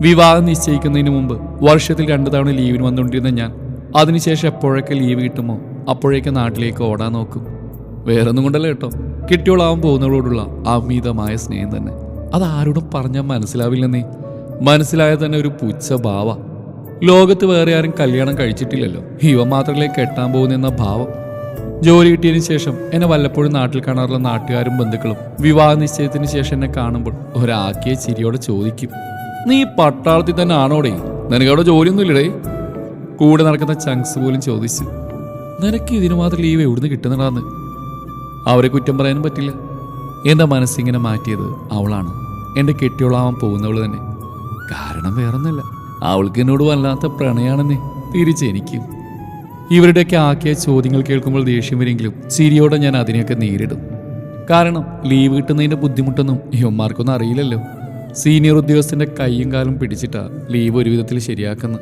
വിവാഹം നിശ്ചയിക്കുന്നതിന് മുമ്പ് വർഷത്തിൽ രണ്ടു തവണ ലീവിന് വന്നുകൊണ്ടിരുന്ന ഞാൻ അതിനുശേഷം എപ്പോഴൊക്കെ ലീവ് കിട്ടുമോ അപ്പോഴേക്ക് നാട്ടിലേക്ക് ഓടാൻ നോക്കും. വേറൊന്നും കൊണ്ടല്ല കേട്ടോ. കിട്ടിയോളാവാൻ പോകുന്നവരോടുള്ള അമിതമായ സ്നേഹം തന്നെ. അത് ആരോടും പറഞ്ഞാൽ മനസ്സിലാവില്ലെന്നേ. മനസ്സിലായ തന്നെ ഒരു പുച്ഛ ഭാവ. ലോകത്ത് വേറെ ആരും കല്യാണം കഴിച്ചിട്ടില്ലല്ലോ. ഇവ മാത്രമല്ലേ കെട്ടാൻ പോകുന്നെന്ന ഭാവം. ജോലി കിട്ടിയതിന് ശേഷം എന്നെ വല്ലപ്പോഴും നാട്ടിൽ കാണാറുള്ള നാട്ടുകാരും ബന്ധുക്കളും വിവാഹ നിശ്ചയത്തിന് ശേഷം എന്നെ കാണുമ്പോൾ ഒരാക്കിയ ചിരിയോടെ ചോദിക്കും. നീ പട്ടാളത്തിൽ തന്നെ ആണോടേ? നിനക്ക് അവിടെ ജോലിയൊന്നുമില്ലടേ. കൂടെ നടക്കുന്ന ചങ്സ് പോലും ചോദിച്ചു. നിനക്ക് ഇതിനു മാത്രം ലീവ് എവിടുന്ന് കിട്ടുന്നതാന്ന്? അവരെ കുറ്റം പറയാനും പറ്റില്ല. എന്റെ മനസ്സിങ്ങനെ മാറ്റിയത് അവളാണ്. എന്റെ കെട്ടിയോളാവാൻ പോകുന്നവൾ തന്നെ. കാരണം വേറൊന്നല്ല അവൾക്ക് എന്നോട് വല്ലാത്ത പ്രണയാണെന്നേ തിരിച്ചെനിക്കും ഇവരുടെയൊക്കെ ആക്കിയ ചോദ്യങ്ങൾ കേൾക്കുമ്പോൾ ദേഷ്യം വരെങ്കിലും ചിരിയോടെ ഞാൻ അതിനെയൊക്കെ നേരിടും. കാരണം ലീവ് കിട്ടുന്നതിന്റെ ബുദ്ധിമുട്ടൊന്നും യുവന്മാർക്കൊന്നും അറിയില്ലല്ലോ. സീനിയർ ഉദ്യോഗസ്ഥന്റെ കൈയും കാലും പിടിച്ചിട്ടാണ് ലീവ് ഒരു വിധത്തിൽ ശരിയാക്കുന്നത്.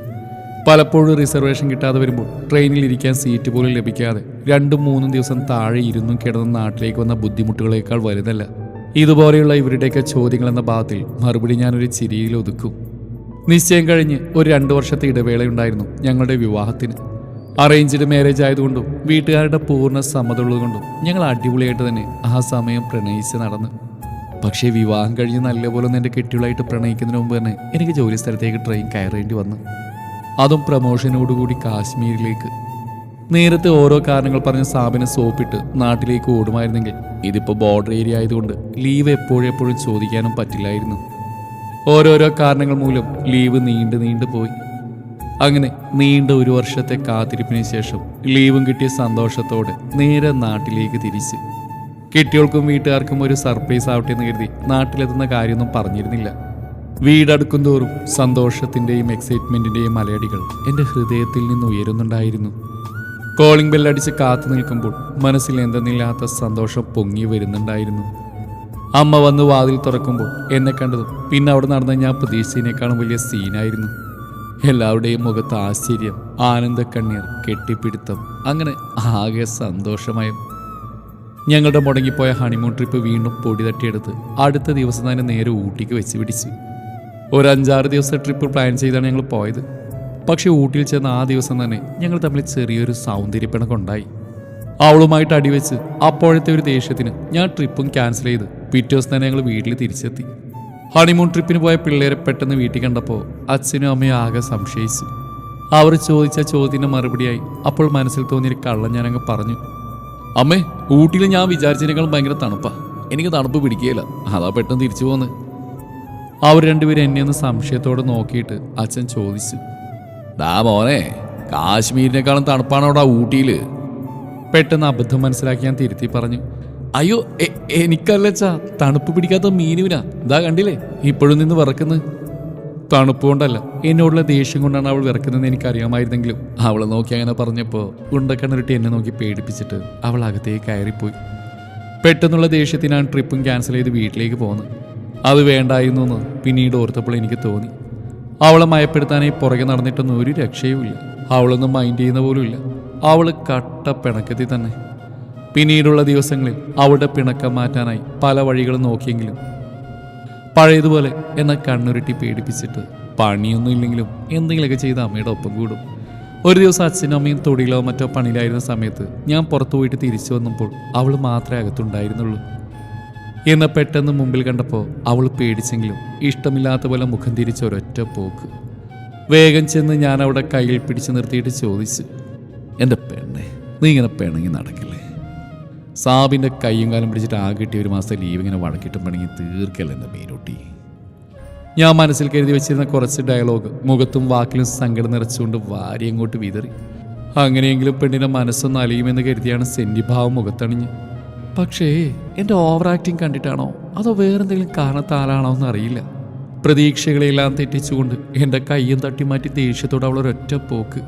പലപ്പോഴും റിസർവേഷൻ കിട്ടാതെ വരുമ്പോൾ ട്രെയിനിൽ ഇരിക്കാൻ സീറ്റ് പോലും ലഭിക്കാതെ രണ്ടും മൂന്നും ദിവസം താഴെ ഇരുന്നും കിടന്ന നാട്ടിലേക്ക് വന്ന ബുദ്ധിമുട്ടുകളേക്കാൾ വലുതല്ല. ഇതുപോലെയുള്ള ഇവരുടെയൊക്കെ ചോദ്യങ്ങൾ എന്ന ഭാഗത്തിൽ മറുപടി ഞാനൊരു ചിരിയിൽ ഒതുക്കും. നിശ്ചയം കഴിഞ്ഞ് ഒരു രണ്ടു വർഷത്തെ ഇടവേളയുണ്ടായിരുന്നു ഞങ്ങളുടെ വിവാഹത്തിന്. അറേഞ്ച്ഡ് മാരേജ് ആയതുകൊണ്ടും വീട്ടുകാരുടെ പൂർണ സമ്മതമുള്ളതുകൊണ്ടും ഞങ്ങൾ അടിപൊളിയായിട്ട് തന്നെ ആ സമയം പ്രണയിച്ച് നടന്നു. പക്ഷേ വിവാഹം കഴിഞ്ഞ് നല്ലപോലെ എന്റെ കെട്ടികളായിട്ട് പ്രണയിക്കുന്നതിന് മുമ്പ് തന്നെ എനിക്ക് ജോലി സ്ഥലത്തേക്ക് ട്രെയിൻ കയറേണ്ടി വന്നു. അതും പ്രമോഷനോടുകൂടി കാശ്മീരിലേക്ക്. നേരത്തെ ഓരോ കാരണങ്ങൾ പറഞ്ഞ് സാബിനെ സോപ്പിട്ട് നാട്ടിലേക്ക് ഓടുമായിരുന്നെങ്കിൽ ഇതിപ്പോൾ ബോർഡർ ഏരിയ ആയതുകൊണ്ട് ലീവ് എപ്പോഴെപ്പോഴും ചോദിക്കാനും പറ്റില്ലായിരുന്നു. ഓരോരോ കാരണങ്ങൾ മൂലം ലീവ് നീണ്ടു നീണ്ടു പോയി. അങ്ങനെ നീണ്ട ഒരു വർഷത്തെ കാത്തിരിപ്പിന് ശേഷം ലീവും കിട്ടിയ സന്തോഷത്തോടെ നേരെ നാട്ടിലേക്ക് തിരിച്ച്. കെട്ടിയോൾക്കും വീട്ടുകാർക്കും ഒരു സർപ്രൈസ് ആവട്ടെ എന്ന് കരുതി നാട്ടിലെത്തുന്ന കാര്യമൊന്നും പറഞ്ഞിരുന്നില്ല. വീടടുക്കും തോറും സന്തോഷത്തിന്റെയും എക്സൈറ്റ്മെന്റിന്റെയും മലയടികൾ എന്റെ ഹൃദയത്തിൽ നിന്ന് ഉയരുന്നുണ്ടായിരുന്നു. കോളിംഗ് ബെല്ലടിച്ച് കാത്തു നിൽക്കുമ്പോൾ മനസ്സിൽ എന്തെന്നില്ലാത്ത സന്തോഷം പൊങ്ങി വരുന്നുണ്ടായിരുന്നു. അമ്മ വന്ന് വാതിൽ തുറക്കുമ്പോൾ എന്നെ കണ്ടതും പിന്നെ അവിടെ നടന്ന ഞാൻ പ്രതീക്ഷിച്ചതിനേക്കാളും വലിയ സീനായിരുന്നു എല്ലാവരുടെയും മുഖത്ത് ആശ്ചര്യം ആനന്ദക്കണ്ണീർ കെട്ടിപ്പിടുത്തം അങ്ങനെ ആകെ സന്തോഷമയം. ഞങ്ങളുടെ മുടങ്ങിപ്പോയ ഹണിമൂൺ ട്രിപ്പ് വീണ്ടും പൊടി തട്ടിയെടുത്ത് അടുത്ത ദിവസം തന്നെ നേരെ ഊട്ടിക്ക് വെച്ച് പിടിച്ചു. ഒരു അഞ്ചാറ് ദിവസത്തെ ട്രിപ്പ് പ്ലാൻ ചെയ്താണ് ഞങ്ങൾ പോയത്. പക്ഷേ ഊട്ടിയിൽ ചെന്ന ആ ദിവസം തന്നെ ഞങ്ങൾ തമ്മിൽ ചെറിയൊരു സൗന്ദര്യപ്പിണക്കുണ്ടായി. അവളുമായിട്ട് അടിവെച്ച് അപ്പോഴത്തെ ഒരു ദേഷ്യത്തിന് ഞാൻ ട്രിപ്പും ക്യാൻസൽ ചെയ്ത് പിറ്റേ ദിവസം തന്നെ ഞങ്ങൾ വീട്ടിൽ തിരിച്ചെത്തി. ഹണിമൂൺ ട്രിപ്പിന് പോയ പിള്ളേരെ പെട്ടെന്ന് വീട്ടിൽ കണ്ടപ്പോൾ അച്ഛനും അമ്മയും ആകെ സംശയിച്ചു. അവർ ചോദിച്ച ചോദ്യത്തിന് മറുപടിയായി അപ്പോൾ മനസ്സിൽ തോന്നിയൊരു കള്ളം ഞാനങ്ങ് പറഞ്ഞു. അമ്മേ ഊട്ടിയിൽ ഞാൻ വിചാരിച്ചതിനേക്കാളും ഭയങ്കര തണുപ്പാ. എനിക്ക് തണുപ്പ് പിടിക്കുകയില്ല അതാ പെട്ടെന്ന് തിരിച്ചു പോന്ന്. അവർ രണ്ടുപേരും എന്നെ ഒന്ന് സംശയത്തോടെ നോക്കിയിട്ട് അച്ഛൻ ചോദിച്ചു. ദാ മോനെ കാശ്മീരിനേക്കാളും തണുപ്പാണോടാ ഊട്ടിയിൽ പെട്ടെന്ന് അബദ്ധം മനസ്സിലാക്കി ഞാൻ തിരുത്തി പറഞ്ഞു. അയ്യോ എനിക്കല്ലച്ചാ തണുപ്പ് പിടിക്കാത്ത മീനുവിനാ. ഇതാ കണ്ടില്ലേ ഇപ്പോഴും നിന്ന് വിറക്കുന്നത് തണുപ്പ് കൊണ്ടല്ല. എന്നോടുള്ള ദേഷ്യം കൊണ്ടാണ് അവൾ വിറക്കുന്നതെന്ന് എനിക്കറിയാമായിരുന്നെങ്കിലും. അവളെ നോക്കി അങ്ങനെ പറഞ്ഞപ്പോൾ ഉണ്ടക്കണ്ണിട്ട് എന്നെ നോക്കി പേടിപ്പിച്ചിട്ട് അവൾ അകത്തേക്ക് കയറിപ്പോയി. പെട്ടെന്നുള്ള ദേഷ്യത്തിനാണ് ട്രിപ്പും ക്യാൻസൽ ചെയ്ത് വീട്ടിലേക്ക് പോകുന്നത് അത് വേണ്ടായിരുന്നു എന്ന് പിന്നീട് ഓർത്തപ്പോൾ എനിക്ക് തോന്നി. അവളെ മയപ്പെടുത്താനായി പുറകെ നടന്നിട്ടൊന്നും ഒരു രക്ഷയുമില്ല അവളൊന്നും മൈൻഡ് ചെയ്യുന്ന പോലുമില്ല അവൾ കട്ട പിണക്കത്തിൽ തന്നെ. പിന്നീടുള്ള ദിവസങ്ങളിൽ അവളുടെ പിണക്കം മാറ്റാനായി പല വഴികളും നോക്കിയെങ്കിലും പഴയതുപോലെ എന്നെ കണ്ണുരുട്ടി പേടിപ്പിച്ചിട്ട് പണിയൊന്നും ഇല്ലെങ്കിലും എന്തെങ്കിലുമൊക്കെ ചെയ്ത് അമ്മയുടെ ഒപ്പം കൂടും. ഒരു ദിവസം അച്ഛനും അമ്മയും തൊടിയിലോ മറ്റോ പണിയിലായിരുന്ന സമയത്ത് ഞാൻ പുറത്തു പോയിട്ട് തിരിച്ചു വന്നപ്പോൾ അവൾ മാത്രമേ അകത്തുണ്ടായിരുന്നുള്ളൂ. എന്ന പെട്ടെന്ന് മുമ്പിൽ കണ്ടപ്പോൾ അവൾ പേടിച്ചെങ്കിലും ഇഷ്ടമില്ലാത്ത പോലെ മുഖം തിരിച്ച ഒരൊറ്റ പോക്ക്. വേഗം ചെന്ന് ഞാൻ അവിടെ കയ്യിൽ പിടിച്ചു നിർത്തിയിട്ട് ചോദിച്ചു എന്റെ പെണ്ണെ നീ ഇങ്ങനെ പെണ്ണെങ്കിൽ നടക്കില്ലേ? സാബിന്റെ കയ്യും കാലം പിടിച്ചിട്ട് ആകെ കിട്ടിയ ഒരു മാസത്തെ ലീവ് ഇങ്ങനെ വഴക്കിട്ടും പണിങ്ങി തീർക്കല്ല എന്റെ മീനൂട്ടി ഞാൻ മനസ്സിൽ കരുതി വെച്ചിരുന്ന കുറച്ച് ഡയലോഗ് മുഖത്തും വാക്കിലും സങ്കടം നിറച്ചുകൊണ്ട് വാരി അങ്ങോട്ട് വിതറി. അങ്ങനെയെങ്കിലും പെണ്ണിന്റെ മനസ്സൊന്ന് അലിയുമെന്ന് കരുതിയാണ് സെന്റിഭാവം മുഖത്തണിഞ്ഞ്. പക്ഷേ എന്റെ ഓവർ ആക്ടിങ് കണ്ടിട്ടാണോ? അതോ വേറെന്തെങ്കിലും കാരണത്താലാണോ എന്ന് അറിയില്ല പ്രതീക്ഷകളെല്ലാം തെറ്റിച്ചുകൊണ്ട് എന്റെ കയ്യും തട്ടി മാറ്റി ദേഷ്യത്തോടെ അവളൊരൊറ്റ പോക്ക്.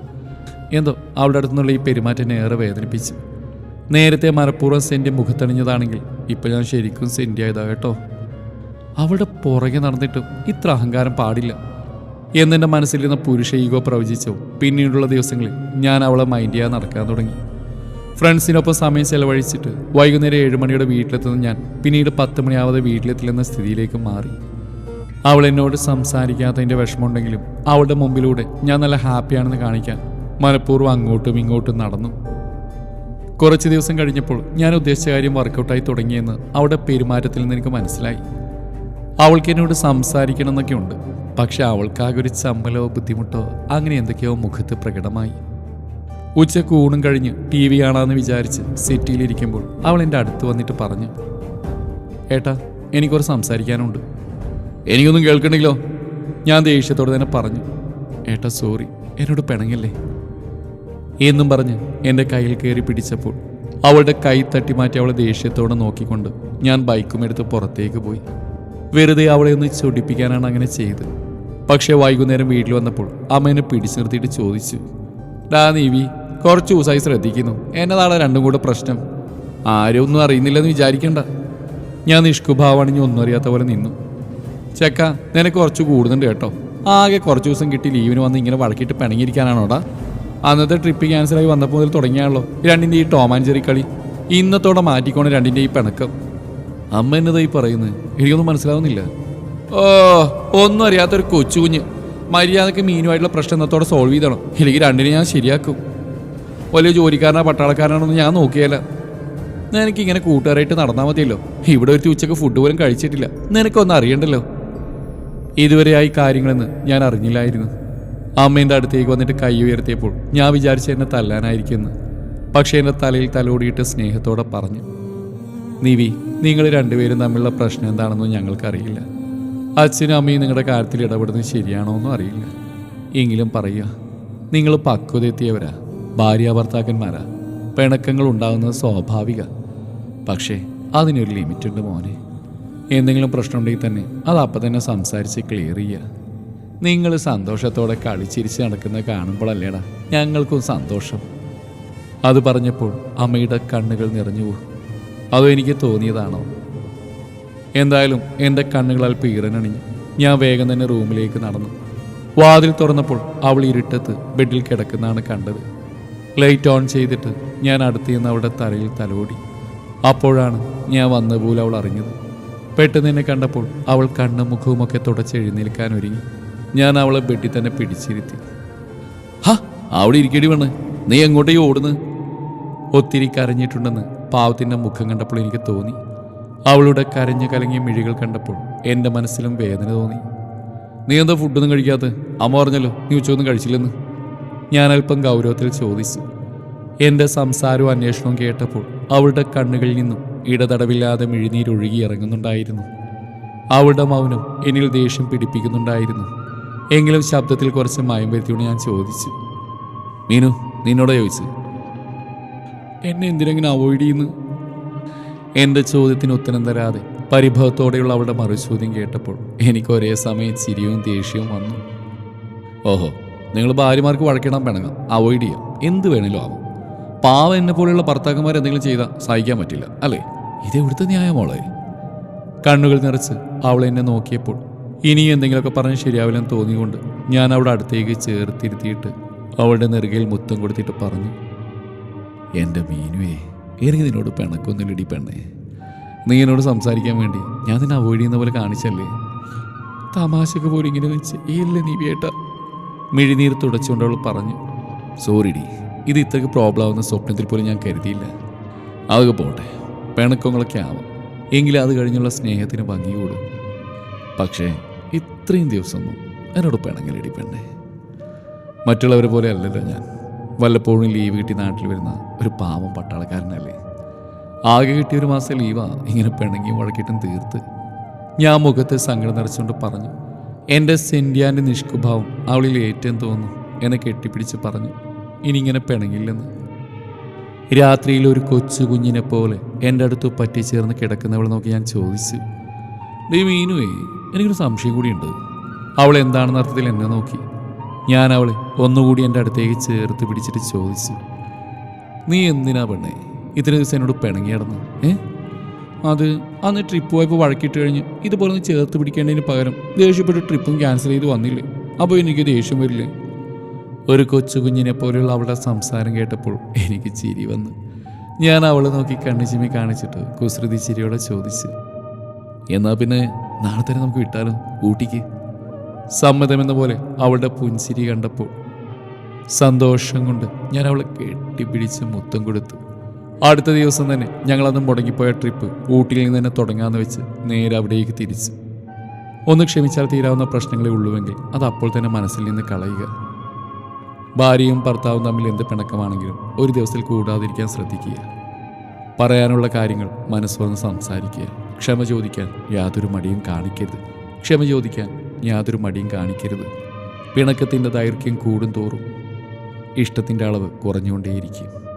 എന്തോ അവളുടെ അടുത്തുനിന്നുള്ള ഈ പെരുമാറ്റം ഏറെ വേദനിപ്പിച്ചു. നേരത്തെ മനഃപൂർവം സെന്റി മുഖത്തണിഞ്ഞതാണെങ്കിൽ ഇപ്പം ഞാൻ ശരിക്കും സെന്റി ആയതാ കേട്ടോ. അവളുടെ പുറകെ നടന്നിട്ടും ഇത്ര അഹങ്കാരം പാടില്ല. എന്നെന്റെ മനസ്സിലിരുന്ന പുരുഷ ഈഗോ പ്രവചിച്ചോ. പിന്നീടുള്ള ദിവസങ്ങളിൽ ഞാൻ അവളെ മൈൻഡ് ചെയ്യാൻ നടക്കാൻ തുടങ്ങി. ഫ്രണ്ട്സിനൊപ്പം സമയം ചെലവഴിച്ചിട്ട് വൈകുന്നേരം ഏഴ് മണിയുടെ വീട്ടിലെത്തുന്ന ഞാൻ പിന്നീട് പത്ത് മണിയാവാതെ വീട്ടിലെത്തില്ലെന്ന സ്ഥിതിയിലേക്ക് മാറി. അവൾ എന്നോട് സംസാരിക്കാത്തതിന്റെ വിഷമമുണ്ടെങ്കിലും അവളുടെ മുമ്പിലൂടെ ഞാൻ നല്ല ഹാപ്പിയാണെന്ന് കാണിക്കാൻ മനഃപൂർവം അങ്ങോട്ടും ഇങ്ങോട്ടും നടന്നു. കുറച്ച് ദിവസം കഴിഞ്ഞപ്പോൾ ഞാൻ ഉദ്ദേശിച്ച കാര്യം വർക്കൗട്ടായി തുടങ്ങിയെന്ന് അവളുടെ പെരുമാറ്റത്തിൽ നിന്ന് എനിക്ക് മനസ്സിലായി. അവൾക്ക് എന്നോട് സംസാരിക്കണം എന്നൊക്കെ ഉണ്ട്. പക്ഷെ അവൾക്കാകെ ഒരു ചമ്മലോ ബുദ്ധിമുട്ടോ അങ്ങനെ എന്തൊക്കെയോ മുഖത്ത് പ്രകടമായി. ഉച്ചയ്ക്ക് ഊണും കഴിഞ്ഞ് ടി വി കാണാമെന്ന് വിചാരിച്ച് സിറ്റിയിലിരിക്കുമ്പോൾ അവൾ എന്റെ അടുത്ത് വന്നിട്ട് പറഞ്ഞു ഏട്ടാ എനിക്കൊരു സംസാരിക്കാനുണ്ട്. എനിക്കൊന്നും കേൾക്കണില്ലോ. ഞാൻ ദേഷ്യത്തോടെ തന്നെ പറഞ്ഞു ഏട്ടാ സോറി എന്നോട് പിണങ്ങല്ലേ? എന്നും പറഞ്ഞ് എന്റെ കയ്യിൽ കയറി പിടിച്ചപ്പോൾ അവളുടെ കൈ തട്ടി മാറ്റി അവളെ ദേഷ്യത്തോടെ നോക്കിക്കൊണ്ട് ഞാൻ ബൈക്കും എടുത്ത് പുറത്തേക്ക് പോയി. വെറുതെ അവളെ ഒന്ന് ചൊടിപ്പിക്കാനാണ് അങ്ങനെ ചെയ്തത്. പക്ഷേ വൈകുന്നേരം വീട്ടിൽ വന്നപ്പോൾ അമ്മ എന്നെ പിടിച്ചു നിർത്തിയിട്ട് ചോദിച്ചു ഡാ നീവി കുറച്ച് ദിവസമായി ശ്രദ്ധിക്കുന്നു. എന്നതാണ് രണ്ടും കൂടെ പ്രശ്നം? ആരും ഒന്നും അറിയുന്നില്ലെന്ന് വിചാരിക്കണ്ട. ഞാൻ നിഷ്കുഭാവണിഞ്ഞ് ഒന്നും അറിയാത്ത പോലെ നിന്നു. ചെക്ക നിനക്ക് കുറച്ച് കൂടുന്നുണ്ട് കേട്ടോ. ആകെ കുറച്ച് ദിവസം കിട്ടി ലീവിന് വന്ന് ഇങ്ങനെ വഴക്കിട്ട് പിണങ്ങിയിരിക്കാനാണോടാ അന്നത്തെ ട്രിപ്പ് ക്യാൻസലായി വന്നപ്പോൾ മുതൽ തുടങ്ങിയാണല്ലോ. രണ്ടിന്റെ ഈ ടോം ആൻഡ് ജെറി കളി. ഇന്നത്തോടെ മാറ്റിക്കൊണ്ട് രണ്ടിന്റെ ഈ പിണക്കം. അമ്മ എന്നതായി പറയുന്നത്? എനിക്കൊന്നും മനസ്സിലാവുന്നില്ല. ഓ ഒന്നും അറിയാത്തൊരു കൊച്ചു കുഞ്ഞ് മര്യാദയ്ക്ക് മീനുമായിട്ടുള്ള പ്രശ്നം ഇന്നത്തോടെ സോൾവ് ചെയ്തണം. എനിക്ക് രണ്ടിനെ ഞാൻ ശരിയാക്കും. വലിയ ജോലിക്കാരനാ പട്ടാളക്കാരനാണെന്ന് ഞാൻ നോക്കിയല്ല നിനക്ക് ഇങ്ങനെ കൂട്ടുകാരായിട്ട് നടന്നാൽ മതിയല്ലോ. ഇവിടെ ഒരു ഉച്ചയ്ക്ക് ഫുഡ് പോലും കഴിച്ചിട്ടില്ല. നിനക്കൊന്നും അറിയണ്ടല്ലോ. ഇതുവരെയായി കാര്യങ്ങളെന്ന് ഞാൻ അറിഞ്ഞില്ലായിരുന്നു. അമ്മേന്റെ അടുത്തേക്ക് വന്നിട്ട് കൈ ഉയർത്തിയപ്പോൾ ഞാൻ വിചാരിച്ച എന്നെ തല്ലാനായിരിക്കുമെന്ന്. പക്ഷേ എന്റെ തലയിൽ തലോടിയിട്ട് സ്നേഹത്തോടെ പറഞ്ഞു നിവി നിങ്ങൾ രണ്ടുപേരും തമ്മിലുള്ള പ്രശ്നം എന്താണെന്നും ഞങ്ങൾക്കറിയില്ല. അച്ഛനും അമ്മയും നിങ്ങളുടെ കാര്യത്തിൽ ഇടപെടുന്നത് ശരിയാണോ എന്നും അറിയില്ല. എങ്കിലും പറയുക നിങ്ങൾ പക്വതെത്തിയവരാ ഭാര്യ ഭർത്താക്കന്മാരാ പിണക്കങ്ങൾ ഉണ്ടാകുന്നത് സ്വാഭാവിക. പക്ഷേ അതിനൊരു ലിമിറ്റുണ്ട് മോനെ. എന്തെങ്കിലും പ്രശ്നമുണ്ടെങ്കിൽ തന്നെ അത് അപ്പം തന്നെ സംസാരിച്ച് ക്ലിയർ ചെയ്യുക. നിങ്ങൾ സന്തോഷത്തോടെ കളിച്ചിരിച്ച് നടക്കുന്ന കാണുമ്പോഴല്ലേടാ ഞങ്ങൾക്കും സന്തോഷം. അത് പറഞ്ഞപ്പോൾ അമ്മയുടെ കണ്ണുകൾ നിറഞ്ഞു പോകും അതോ എനിക്ക് തോന്നിയതാണോ? എന്തായാലും എന്റെ കണ്ണുകളാൽ പീറനണിഞ്ഞു ഞാൻ വേഗം തന്നെ റൂമിലേക്ക് നടന്നു. വാതിൽ തുറന്നപ്പോൾ അവൾ ഇരുട്ടത്ത് ബെഡിൽ കിടക്കുന്നതാണ് കണ്ടത്. ലൈറ്റ് ഓൺ ചെയ്തിട്ട് ഞാൻ അടുത്ത് നിന്ന് അവളുടെ തലയിൽ തലോടി. അപ്പോഴാണ് ഞാൻ വന്ന പോലെ അവൾ അറിഞ്ഞത്. പെട്ടെന്ന് എന്നെ കണ്ടപ്പോൾ അവൾ കണ്ണും മുഖവുമൊക്കെ തുടച്ച് എഴുന്നേൽക്കാൻ ഒരുങ്ങി. ഞാൻ അവളെ ബെഡിൽ തന്നെ പിടിച്ചിരുത്തി. ഹാ അവിടെ ഇരിക്കടി വേണ് നീ എങ്ങോട്ടേ ഓടുന്നു? ഒത്തിരി കരഞ്ഞിട്ടുണ്ടെന്ന് പാവത്തിന്റെ മുഖം കണ്ടപ്പോൾ എനിക്ക് തോന്നി. അവളുടെ കരഞ്ഞു കലങ്ങിയ മിഴികൾ കണ്ടപ്പോൾ എന്റെ മനസ്സിലും വേദന തോന്നി. നീ എന്താ ഫുഡൊന്നും കഴിക്കാത്ത? അമ്മ പറഞ്ഞല്ലോ നീ ഉച്ചയൊന്നും കഴിച്ചില്ലെന്ന്. ഞാൻ അല്പം ഗൗരവത്തിൽ ചോദിച്ചു. എന്റെ സംസാരവും അന്വേഷണവും കേട്ടപ്പോൾ അവളുടെ കണ്ണുകളിൽ നിന്നും ഇടതടവില്ലാതെ മിഴിനീരൊഴുകി ഇറങ്ങുന്നുണ്ടായിരുന്നു. അവളുടെ മൗനം എന്നിൽ ദേഷ്യം പിടിപ്പിക്കുന്നുണ്ടായിരുന്നു. എങ്കിലും ശബ്ദത്തിൽ കുറച്ച് മായം വരുത്തിയോണ്ട് ഞാൻ ചോദിച്ചു. മീനു നിന്നോട് ചോദിച്ചു എന്നെ എന്തിനെങ്ങനെ അവോയ്ഡ് ചെയ്യുന്നു? എന്റെ ചോദ്യത്തിന് ഉത്തരം തരാതെ പരിഭവത്തോടെയുള്ള അവളുടെ മറുചോദ്യം കേട്ടപ്പോൾ എനിക്ക് ഒരേ സമയം ചിരിയും ദേഷ്യവും വന്നു. ഓഹോ നിങ്ങൾ ഭാര്യമാർക്ക് വഴക്കിടാൻ പിണങ്ങാം. അവോയ്ഡ് ചെയ്യാം. എന്ത് വേണേലും ആവും. പാവ എന്നെ പോലെയുള്ള ഭർത്താക്കന്മാർ എന്തെങ്കിലും ചെയ്താൽ സഹിക്കാൻ പറ്റില്ല അല്ലേ? ഇതെവിടുത്തെ ന്യായമോളെ കണ്ണുകൾ നിറച്ച് അവൾ എന്നെ നോക്കിയപ്പോൾ ഇനി എന്തെങ്കിലുമൊക്കെ പറഞ്ഞ് ശരിയാവില്ലെന്ന് തോന്നിക്കൊണ്ട് ഞാൻ അവിടെ അടുത്തേക്ക് ചേർത്തിരുത്തിയിട്ട് അവളുടെ നെറുകയിൽ മുത്തം കൊടുത്തിട്ട് പറഞ്ഞു എന്റെ മീനുവേ എനിക്ക് നിന്നോട് പിണക്കൊന്നുമില്ലടി പെണ്ണേ. നീ എന്നോട് സംസാരിക്കാൻ വേണ്ടി ഞാൻ നിന്നെ അവോയ്ഡ് ചെയ്യുന്ന പോലെ കാണിച്ചല്ലേ? തമാശക്ക് പോലും ഇങ്ങനെ വെച്ച് ഇല്ല നീ വേട്ട? മിഴിനീർ തുടച്ചുകൊണ്ട് അവൾ പറഞ്ഞു സോറിഡി ഇത് ഇത്രയ്ക്ക് പ്രോബ്ലം ആവുന്ന സ്വപ്നത്തിൽ പോലും ഞാൻ കരുതിയില്ല. അതൊക്കെ പോട്ടെ പിണക്കങ്ങളൊക്കെ ആവാം. എങ്കിലും അത് കഴിഞ്ഞുള്ള സ്നേഹത്തിന് ഭംഗി കൂടും. പക്ഷേ ഇത്രയും ദിവസമൊന്നും എന്നോട് പിണങ്ങലടി പെണ്ണേ. മറ്റുള്ളവരെ പോലെ അല്ലല്ലോ ഞാൻ. വല്ലപ്പോഴും ലീവ് കിട്ടി നാട്ടിൽ വരുന്ന ഒരു പാവം പട്ടാളക്കാരനല്ലേ. ആകെ കിട്ടിയ ഒരു മാസം ലീവാ ഇങ്ങനെ പിണങ്ങിയും വഴക്കിട്ടും തീർത്ത്. ഞാൻ മുഖത്തെ സങ്കടം നിറച്ചുകൊണ്ട് പറഞ്ഞു എന്റെ സെൻഡിയാന്റെ നിഷ്കുഭാവം അവളിൽ ഏറ്റവും തോന്നുന്നു എന്നെ കെട്ടിപ്പിടിച്ച് പറഞ്ഞു. ഇനി ഇങ്ങനെ പിണങ്ങില്ലെന്ന്. രാത്രിയിൽ ഒരു കൊച്ചു കുഞ്ഞിനെ പോലെ എന്റെ അടുത്ത് പറ്റിച്ചേർന്ന് കിടക്കുന്നവൾ നോക്കി ഞാൻ ചോദിച്ചു ദേ മീനുവേ എനിക്കൊരു സംശയം കൂടിയുണ്ട്. അവൾ എന്താണെന്ന അർത്ഥത്തിൽ എന്നെ നോക്കി. ഞാൻ അവളെ ഒന്നുകൂടി എന്റെ അടുത്തേക്ക് ചേർത്ത് പിടിച്ചിട്ട് ചോദിച്ചു. നീ എന്തിനാ പെണ്ണേ? ഇത്ര ദിവസം എന്നോട് പിണങ്ങി കിടന്ന് ഏ? അത് അന്ന് ട്രിപ്പ് പോയപ്പോൾ വഴക്കിട്ട് കഴിഞ്ഞ് ഇതുപോലെ ഒന്ന് ചേർത്ത് പിടിക്കേണ്ടതിന് പകരം ദേഷ്യപ്പെട്ട് ട്രിപ്പും ക്യാൻസൽ ചെയ്ത് വന്നില്ലേ? അപ്പോൾ എനിക്ക് ദേഷ്യം വരില്ലേ? ഒരു കൊച്ചു കുഞ്ഞിനെ പോലെയുള്ള അവളുടെ സംസാരം കേട്ടപ്പോൾ എനിക്ക് ചിരി വന്നു. ഞാൻ അവളെ നോക്കി കണ്ണു ചിമ്മി കാണിച്ചിട്ട് കുസൃതി ചിരിയോടെ ചോദിച്ചു. എന്നാൽ പിന്നെ നാളെ തന്നെ നമുക്ക് വിട്ടാലും ഊട്ടിക്ക്. സമ്മതമെന്ന പോലെ അവളുടെ പുൻസിരി കണ്ടപ്പോൾ സന്തോഷം കൊണ്ട് ഞാൻ അവളെ കെട്ടിപ്പിടിച്ച് മുത്തം കൊടുത്തു. അടുത്ത ദിവസം തന്നെ ഞങ്ങളന്ന് മുടങ്ങിപ്പോയ ട്രിപ്പ് ഊട്ടിയിൽ നിന്ന് തന്നെ തുടങ്ങാമെന്ന് വെച്ച് നേരെ അവിടേക്ക് തിരിച്ചു. ഒന്ന് ക്ഷമിച്ചാൽ തീരാവുന്ന പ്രശ്നങ്ങളെ ഉള്ളുവെങ്കിൽ അത് അപ്പോൾ തന്നെ മനസ്സിൽ നിന്ന് കളയുക. ഭാര്യയും ഭർത്താവും തമ്മിൽ എന്ത് പിണക്കമാണെങ്കിലും ഒരു ദിവസത്തിൽ കൂടാതിരിക്കാൻ ശ്രദ്ധിക്കുക. പറയാനുള്ള കാര്യങ്ങൾ മനസ്സുറന്ന് സംസാരിക്കുക. ക്ഷമ ചോദിക്കാൻ യാതൊരു മടിയും കാണിക്കരുത്. ക്ഷമ ചോദിക്കാൻ യാതൊരു മടിയും കാണിക്കരുത്. പിണക്കത്തിന്റെ ദൈർഘ്യം കൂടും തോറും ഇഷ്ടത്തിന്റെ അളവ് കുറഞ്ഞുകൊണ്ടേയിരിക്കും.